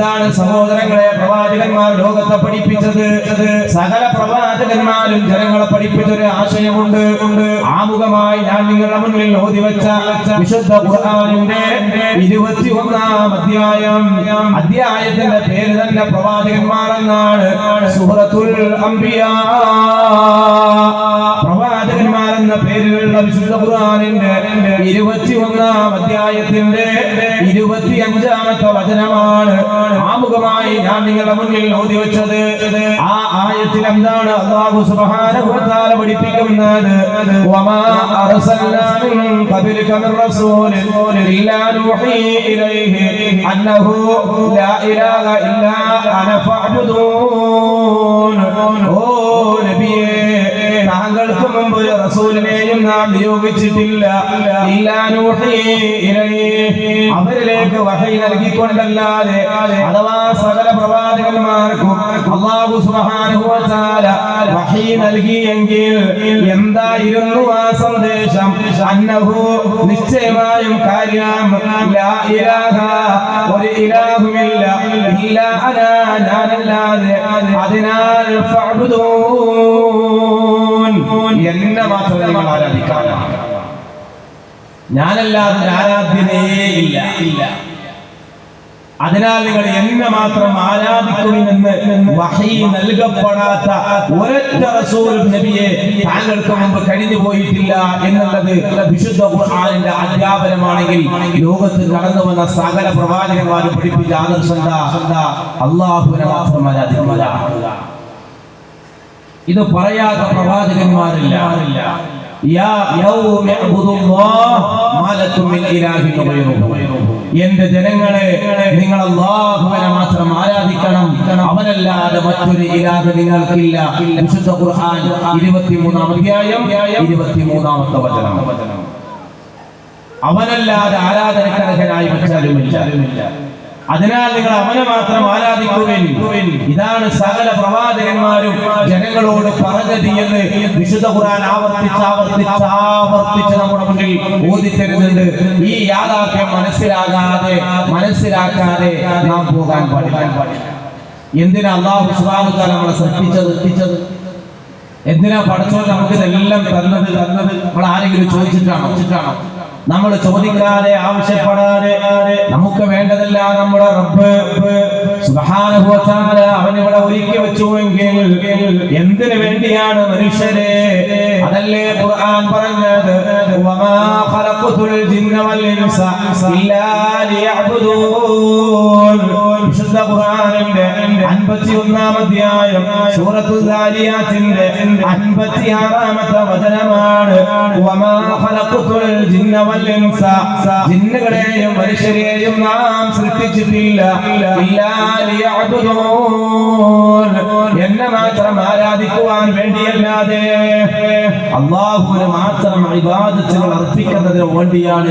എന്താണ് സഹോദരങ്ങളെ പ്രവാചകന്മാർ ലോകത്തെ പഠിപ്പിച്ചത്? സകല പ്രവാചകന്മാരും ജനങ്ങളെ പഠിപ്പിച്ച ഒരു ആശയമുണ്ട്. ഉണ്ട് ആമുഖമായി ഞാൻ നിങ്ങളുടെ മുന്നിൽ ഓതി വെച്ച വിശുദ്ധ ഖുർആനിന്റെ ഇരുപത്തി ഒന്നാം അധ്യായം. അധ്യായത്തിന്റെ പേര് തന്നെ പ്രവാചകന്മാർ എന്നാണ് സുഹൃത്തുൽ അംബിയാ. എന്ന പേരിലുള്ള വിശുദ്ധ ഖുർആനിന്റെ ഇരുപത്തി ഒന്നാം അധ്യായത്തിന്റെ ഇരുപത്തി അഞ്ചാമത്തെ വചനമാണ് ആമുഖമായി ഞാൻ നിങ്ങളുടെ മുന്നിൽ ഓതി വെച്ചത്. ആ ആയത്തിൽ എന്താണ് അള്ളാഹു സുബ്ഹാനഹു വ തആല പഠിപ്പിക്കുന്നത്? വമാ അർസൽനാ മിൻ ഖബലിക മിൻ റസൂലിൻ ഇല്ലാ നൂഹി ഇലൈഹി അന്നഹു ലാ ഇലാഹ ഇല്ലാ അന ഫഅബ്ദൂൻ. ഓ നാം നിയോഗിച്ചിട്ടില്ല. അവരിലേക്ക് വഹൈ നൽകിക്കൊണ്ടല്ലാതെ അഥവാ സകല പ്രവാചകന്മാർക്കും അള്ളാഹു സുബ്ഹാനഹു വഹൈ നൽകിയെങ്കിൽ എന്തായിരുന്നു ആ സന്ദേശം? അന്നഹു നിശ്ചയമായും കാര്യം ഒരു ഇലാഹുമില്ല. ഇല്ല അനാ ഞാനല്ലാതെ. അതിനാൽ എന്നെ മാത്രം നിങ്ങൾ ആരാധിക്കാനാണ് ഞാനല്ലാതെ ആരാധ്യനേ ഇല്ല. ഇല്ല അതിനാൽ നിങ്ങൾ എന്നെ മാത്രം ആരാധിക്കുമെന്ന് വഹി നൽകപ്പെടാത്ത ഒരൊറ്റ റസൂൽ നബിയെ താങ്കൾക്ക് മുമ്പ് കഴിഞ്ഞു പോയിട്ടില്ല എന്നുള്ളത് വിശുദ്ധ ഖുർആനിന്റെ അധ്യാപനമാണെങ്കിൽ ലോകത്ത് കടന്നു വന്ന സകല പ്രവാചകന്മാരും പഠിപ്പിച്ച ആദർശന്ത അള്ളാഹുവിനെ മാത്രം ആരാധിക്കുക. ഇത് പറയാത്ത പ്രവാചകന്മാരില്ല. എന്റെ ജനങ്ങളെ നിങ്ങൾ അള്ളാഹുവിനെ മാത്രം ആരാധിക്കണം. അവനല്ലാതെ മറ്റൊരു ഇലാഹ് നിങ്ങൾക്കില്ല. വിശുദ്ധ ഖുർആൻ 23 അധ്യായം 23 വചനം. അവനല്ലാതെ ആരാധനക്കർഹനായി മറ്റാരുമില്ല അതിനാൽ നിങ്ങൾ അവനെ മാത്രം ആരാധിക്കുവിൻ. ഇതാണ് സകല പ്രവാചകന്മാരും ജനങ്ങളോട് പറഞ്ഞത് എന്ന് വിശുദ്ധ ഖുർആൻ ആവർത്തിച്ച് ആവർത്തിച്ച് ആവർത്തിച്ച് നമ്മുടെ മുന്നിൽ ഓദിത്തരുന്നുണ്ട് ഈ യാഥാർത്ഥ്യം മനസ്സിലാകാതെ മനസ്സിലാക്കാതെ നാം പോകാൻ പാടില്ല. എന്തിനാ അള്ളാഹു തആല നമ്മളെ സൃഷ്ടിച്ചത്? എത്തിച്ചത് എന്തിനാ പഠിച്ചോ നമുക്ക് ഇതെല്ലാം തന്നത്? തന്നത് നമ്മൾ ആരെങ്കിലും ചോദിച്ചിട്ടാണോ? നമ്മൾ ചോദിക്കാതെ ആവശ്യപ്പെടാതെ നമുക്ക് വേണ്ടതല്ല നമ്മുടെ റബ്ബ്. ഇവിടെ ഒരുക്കി വെച്ചുവെങ്കിൽ എന്തിനു വേണ്ടിയാണ് മനുഷ്യരെ? അതല്ലേ ഖുർആൻ പറഞ്ഞത്? വിശുദ്ധ ഖുർആനിന്റെ 51 അധ്യായം സൂറത്തുൽ ദാരിയാത്തിന്റെ 56ാമത്തെ വചനമാണ്. വമാ ഖലഖതുൽ ജിന്ന വൽ ഇൻസ. ജിന്നുകളെയും മനുഷ്യരെയും നാം സൃഷ്ടിച്ചിട്ടില്ല. എന്നെ മാത്രം ആരാധിക്കുവാൻ വേണ്ടിയല്ലാതെ അള്ളാഹുവിന് മാത്രം ഇബാദത്തുകൾ അർപ്പിക്കുന്നതിന് വേണ്ടിയാണ്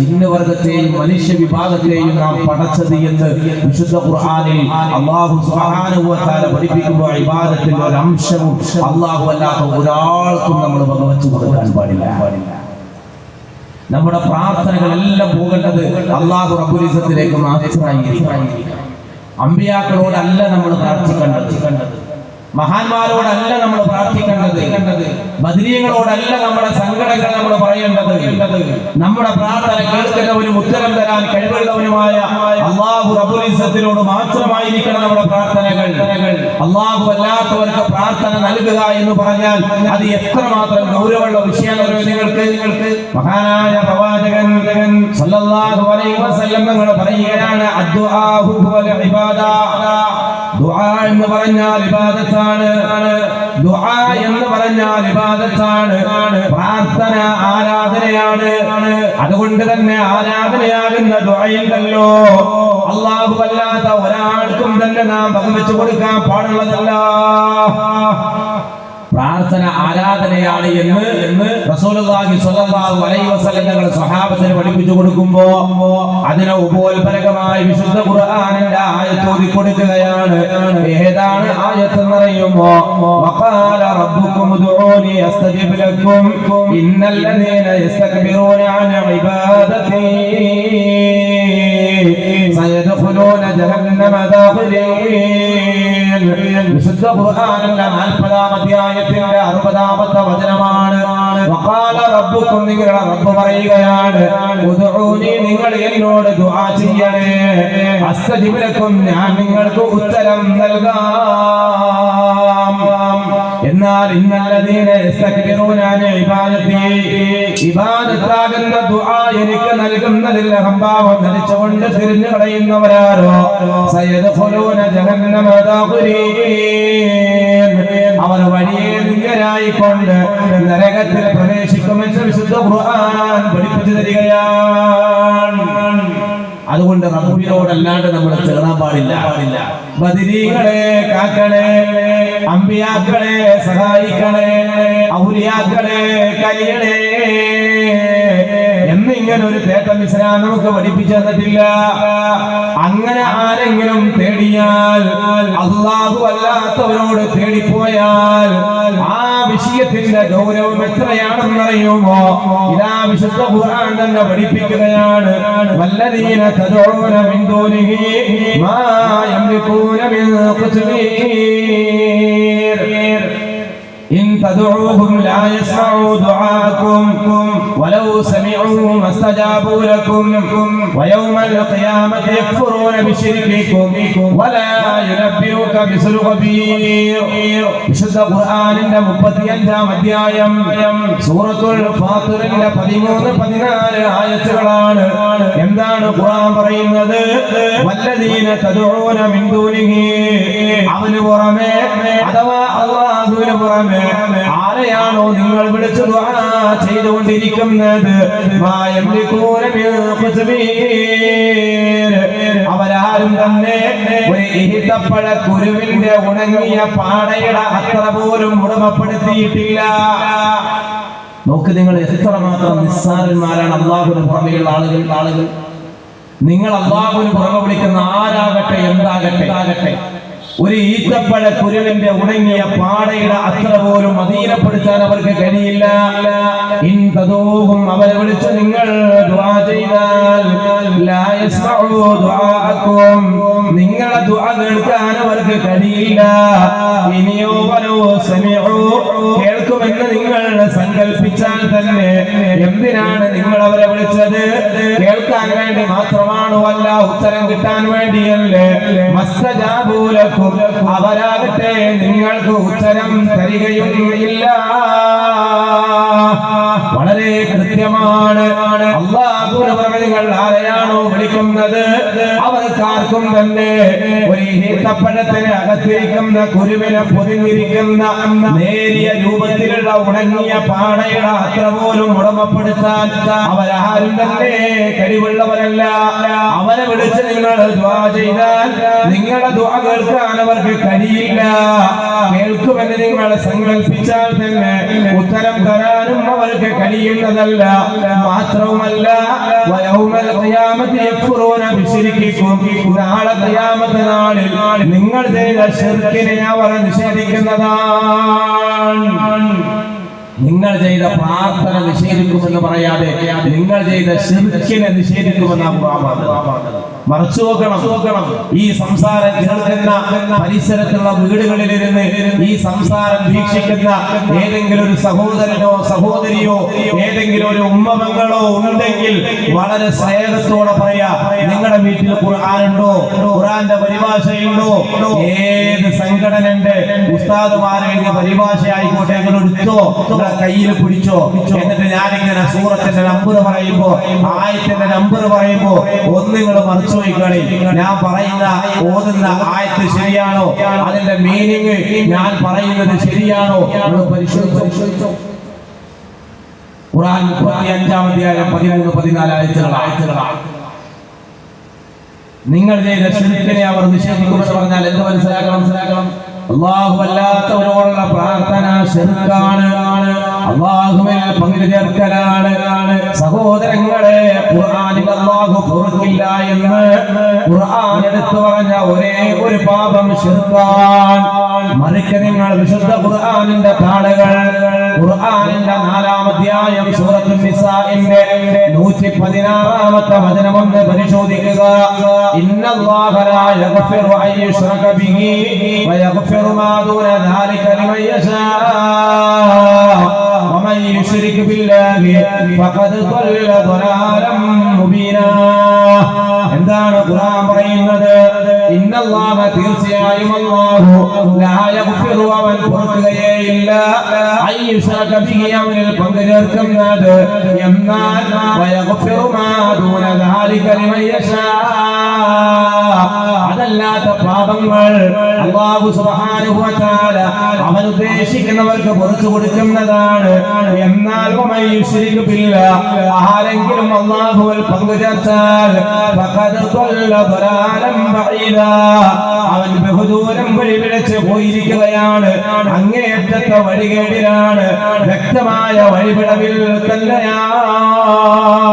ജിന്നുവർഗത്തെയും മനുഷ്യ വിഭാഗത്തെയും നാം പടച്ചത് എന്ന് വിശുദ്ധ ഖുർആനിൽ അല്ലാഹു സുബ്ഹാനഹു വ തആല പഠിപ്പിക്കുമ്പോൾ ഇബാദത്തിന്റെ ഒരു അംശവും അല്ലാഹു അല്ലാത്ത ഒരാൾക്കും നമ്മൾ വകവെച്ചു കൊടുക്കാൻ പാടില്ല. നമ്മുടെ പ്രാർത്ഥനകളെല്ലാം പോകേണ്ടത് അള്ളാഹു റബ്ബുലിസത്തിലേക്ക് മാത്രമായി അമ്പിയാക്കളോടല്ല നമ്മൾ പ്രാർത്ഥിക്കേണ്ടത്. മഹാന്മാരോടല്ല നമ്മൾ പ്രാർത്ഥിക്കേണ്ടത്. ബദരീങ്ങളോടല്ല നമ്മുടെ സങ്കടങ്ങൾ നമ്മൾ പറയേണ്ടത്. നമ്മുടെ പ്രാർത്ഥന കേൾക്കുന്നവനും ഉത്തരം തരാൻ കഴിവുള്ളവനുമായ അള്ളാഹു റബുലിസത്തിനോട് മാത്രമായിരിക്കണം നമ്മുടെ പ്രാർത്ഥനകൾ. അള്ളാഹു അല്ലാത്തവർക്ക് പ്രാർത്ഥന നൽകുക എന്ന് പറഞ്ഞാൽ അത് എത്രമാത്രം ഗൗരവമുള്ള വിഷയമാണ് നിങ്ങൾക്ക് നിങ്ങൾക്ക്? മഹാനായ പ്രവാചകൻ സല്ലല്ലാഹു അലൈഹി വസല്ലം നിങ്ങൾ പറയുകയാണ് വൽ ഇബാദ. ദുആ എന്ന് പറഞ്ഞാൽ ഇബാദത്താണ്. ദുആ എന്ന് പറഞ്ഞാൽ ഇബാദത്താണ്. പ്രാർത്ഥന ആരാധനയാണ്. അതുകൊണ്ട് തന്നെ ആരാധനയാകുന്ന ദുഴയുണ്ടല്ലോ അള്ളാഹു അല്ലാത്ത ഒരാൾക്കും തന്നെ നാം പങ്കുവെച്ചു കൊടുക്കാൻ പാടുള്ളതല്ല. പ്രാർത്ഥന ആരാധനയാണ് എന്ന് എന്ന് റസൂലുള്ളാഹി സ്വല്ലല്ലാഹു അലൈഹി വസല്ലം തങ്ങളുടെ സ്വഹാബത്തിന് പഠിപ്പിച്ചു കൊടുക്കുമ്പോ അതിനെ ഉപോത്പലകമായി വിശുദ്ധ ഖുർആനിന്റെ ആയത്ത് ഓതി കൊടുക്കുകയാണ് ഏതാണ് ആയത്ത് എന്ന് പറയുമ്പോ വഖാല റബ്ബുക്കും ഉദ്ഊനി അസ്തജിബ് ലക്കും ഇന്നൽ ലദീന യസ്തക്ബിറൂന അൻ ഇബാദതി. സയദ്ഖുലൂന ജഹന്നമ ദാഖിലീൻ വിശുദ്ധ ഖുർആനിന്റെ 40 അധ്യായത്തിന്റെ 60 വചനമാണ്. വഖാല റബ്ബുക്കും നിങ്ങളുടെ റബ്ബ് പറയുകയാണ് ഉദ്ഊനി നിങ്ങൾ എന്നോട് ദുആ ചെയ്യണേ. അസ്തജിബ് ലക്കും ഞാൻ നിങ്ങൾക്ക് ഉത്തരം നൽകാം. എന്നാൽ ഇബാദതി ഇബാദത്താകുന്ന ദുആ എനിക്ക് നൽകുന്നതിൽ അഹംഭാവം നടിച്ചുകൊണ്ട് തിരിഞ്ഞു കളയുന്നവരാരോ? സയദ്ഖുലൂന ജഹന്നമ ദാഖിലീൻ അവർ വഴിയെ നിങ്കരായിക്കൊണ്ട് നരകത്തിൽ പ്രവേശിക്കുമെന്ന് വിശുദ്ധ ഖുർആൻ പഠിപ്പിച്ചു തരികയാണ്. അതുകൊണ്ട് റബ്ബിനോടല്ലാണ്ട് നമ്മൾ ചേർന്നാൻ പാടില്ല. ബദിരീകളെ കാക്കളെ അമ്പിയാക്കളെ സഹായിക്കണേ ഔലിയാക്കളെ കലിയണേ എന്നിങ്ങനെ ഒരു തേട്ടം ഇസ്ലാം നമുക്ക് പഠിപ്പിച്ചു തന്നിട്ടില്ല. അങ്ങനെ ആരെങ്കിലും തേടിയാൽ അള്ളാഹു അല്ലാത്തവരോട് തേടിപ്പോയാൽ ആ വിഷയത്തിന്റെ ഗൗരവം എത്രയാണെന്നറിയുമോ ഇതാ വിശുദ്ധ ഖുർആൻ തന്നെ പഠിപ്പിക്കുകയാണ് വല്ലദീന തദഊന മിൻ ദൂനിഹി മാ യംലികൂന മിൻ ഖുത്മീർ إن تدعوهم لا يسمعوا دعاءكم ولو سمعوا ما استجابوا لكم ويوم القيامة يكفرون بشرككم ولا ينبئك مثل خبير വിശുദ്ധ ഖുർആനിന്റെ മുപ്പത്തിയഞ്ചാം അധ്യായം. സൂറത്തുൽ ഫാത്തിറിന്റെ പതിമൂന്ന് പതിനാല് ആയത്തുകളാണ്. എന്താണ് ഖുർആൻ പറയുന്നത്? വല്ലദീന തദഊന മിൻ ദൂനിഹി. അവന് പുറമേ അഥവാ അല്ലാഹുവിന് പുറമേ ആരെയാണോ നിങ്ങൾ വിളിച്ചു ദുആ ചെയ്തുകൊണ്ടിരിക്കുന്നത്? മാ യംലികൂന മിൻ ഖുത്മീർ അവരാരും തന്നെ ഒരു ഈത്തപ്പഴ കുരുവിന്റെ ഉണങ്ങിയ പാടയുടെ അത്ര പോലും ഉടമപ്പെടുത്തിയിട്ടില്ല. നോക്ക് നിങ്ങൾ എത്ര മാത്രം നിസ്സാരന്മാരാണ് അള്ളാഹുവിന് പുറമെയുള്ള ആളുകൾ ആളുകൾ. നിങ്ങൾ അള്ളാഹുവിന് പുറമെ വിളിക്കുന്ന ആരാകട്ടെ എന്താകട്ടെ? ആകട്ടെ ഒരു ഈത്തപ്പഴ കുരുവിന്റെ ഉണങ്ങിയ പാടയുടെ അത്ര പോലും അധീനപ്പെടുത്താൻ അവർക്ക് കഴിയില്ല. ഇൻ തദൂഹും അവരെ വിളിച്ച് നിങ്ങൾ നിങ്ങളെ ദുആ കേൾക്കാൻ അവർക്ക് കഴിയില്ല. ഇനിയോ വലോ സമിഉ കേൾക്കുമെന്ന് നിങ്ങൾ സങ്കല്പിച്ചാൽ തന്നെ എന്തിനാണ് നിങ്ങൾ അവരെ വിളിച്ചത്? കേൾക്കാൻ വേണ്ടി മാത്രമാണോ അല്ല ഉത്തരം കിട്ടാൻ വേണ്ടിയല്ലേ? അവരാകട്ടെ നിങ്ങൾക്ക് ഉത്തരം തരികയും ഇല്ല. വളരെ പുറമെ നിങ്ങൾ ആരെയാണോ വിളിക്കുന്നത്? അവർക്കാർക്കും തന്നെ ഒരു ഈത്തപ്പഴത്തിന് അകത്തിരിക്കുന്ന കുരുവിനെ പൊതിഞ്ഞിരിക്കുന്ന നേരിയ രൂപത്തിലുള്ള ഉണങ്ങിയ പാടയുടെ അത്ര പോലും ഉടമപ്പെടുത്താൻ അവരാരും തന്നെ കഴിവുള്ളവരല്ല. അവരെ വിളിച്ച് നിങ്ങൾ ദ്വാ ചെയ്താൽ നിങ്ങളുടെ ദ്വാ കേൾക്കാൻ അവർക്ക് കഴിയില്ല. കേൾക്കുമെന്ന് നിങ്ങൾ സങ്കല്പിച്ചാൽ തന്നെ ഉത്തരം തരാനും അവർക്ക് കഴിയുന്നതല്ല മാത്രവുമല്ല നാളെ ഖിയാമത്ത് നാളിൽ നിങ്ങൾ ചെയ്ത ശെർക്കിനെ അവർ നിഷേധിക്കുന്നതാണ്. നിങ്ങൾ ചെയ്ത പ്രാർത്ഥന നിഷേധിക്കുമെന്ന് പറയാതെ നിങ്ങൾ ചെയ്ത ശിർക്കിനെ നിഷേധിക്കുമെന്നാണ്. മറച്ചു നോക്കണം ഈ സംസാരം കേൾക്കുന്ന പരിസരത്തുള്ള വീടുകളിലിരുന്ന് ഈ സംസാരം വീക്ഷിക്കുന്ന ഏതെങ്കിലും ഒരു സഹോദരനോ സഹോദരിയോ ഏതെങ്കിലും ഒരു ഉമ്മമങ്ങളോ ഉണ്ടെങ്കിൽ വളരെ സ്നേഹത്തോടെ പറയാ നിങ്ങളുടെ വീട്ടിൽ ഖുർആാനുണ്ടോ ഖുർആന്റെ പരിഭാഷയുണ്ടോ? ഏത് സംഘടനന്റെ ഉസ്താദുമാരെ പരിഭാഷ ആയിക്കോട്ടെ നിങ്ങൾ എടുത്തോ? കയ്യിൽ പിടിച്ചോ? എന്നിട്ട് ഞാനിങ്ങനെ സൂറത്തിന്റെ നമ്പർ പറയുമ്പോ ആയത്തിന്റെ നമ്പർ പറയുമ്പോ ഒന്ന് നിങ്ങൾ മറിച്ചു നോക്കിക്കളി ഞാൻ പറയുന്ന ഓതുന്ന ആയത്ത് ശരിയാണോ? അതിന്റെ മീനിങ് ഞാൻ പറയുന്നത് ശരിയാണോ? പരിശോധിച്ചോ. ഖുർആൻ മുപ്പത്തി അഞ്ചാം അധ്യായം പതിമൂന്ന് പതിനാല് ആഴ്ചകളാണ് നിങ്ങൾ ചെയ്ത ശിർക്കിനെ അവർ നിഷേധിക്കുമെന്ന് പറഞ്ഞാൽ എന്ത് മനസ്സിലാക്കണം? മനസ്സിലാക്കണം അള്ളാഹു അല്ലാത്തവരോടുള്ള പ്രാർത്ഥന ശിർക്കാണ്. അള്ളാഹുവിൽ പങ്കു ചേർക്കലാണ്. സഹോദരങ്ങളെ ഖുർആനിൽ അല്ലാഹു പൊറുക്കില്ല എന്ന് ഖുർആൻ എടുത്തു പറഞ്ഞ ഒരേ ഒരു പാപം ശിർക്കാൻ മറിച്ച് നിങ്ങൾ വിശുദ്ധ ഖുർആനിന്റെ താളുകൾ ഖുർആനിന്റെ നാലാം അധ്യായം സൂറത്തുൽ നിസാഇന്റെ 116ാമത്തെ വചനം പരിശോധിക്കുക. ഇന്നല്ലാഹ ലാ യഗ്ഫിറു അയ്യുശ്റക ബിഹി വയഗ്ഫിറു മാ ദൂന ദാലിക ലിമൻ യശാ. ومن يشرك بالله فقد ضل ضلالا مبينا എന്താണ് ഖുർആൻ പറയുന്നത് ഇന്നല്ലാഹ തീർച്ചയായും അല്ലാഹു ലാ യഗ്ഫിറു അവൻ പൊറുക്കുകയില്ല അയ്യുശറക ബിഹി അവനിൽ പങ്കു ചേർക്കുന്നത് എന്നാൽ വയഗ്ഫിറു മാ ദൂന ദാലിക ലിമൻ യശാ അതല്ലാത്ത പാപങ്ങൾ അല്ലാഹു സുബ്ഹാനഹു വ തആല അവൻ ഉദ്ദേശിക്കുന്നവർക്ക് പുറത്തു കൊടുക്കുന്നതാണ് എന്നാൽ വമൻ യുശ്രിക് ബില്ലാഹ് ആരെങ്കിലും അല്ലാഹുവിൽ പങ്കു ചേർത്താൽ ഫഖദ് ضل ضلالا بعيدا അവൻ ബഹുദൂരം വഴിപിഴച്ച് പോയിരിക്കുകയാണ്. അങ്ങേയറ്റത്തെ വഴികേടിലാണ് വ്യക്തമായ വഴിപിടവിൽ തന്നെയാണ്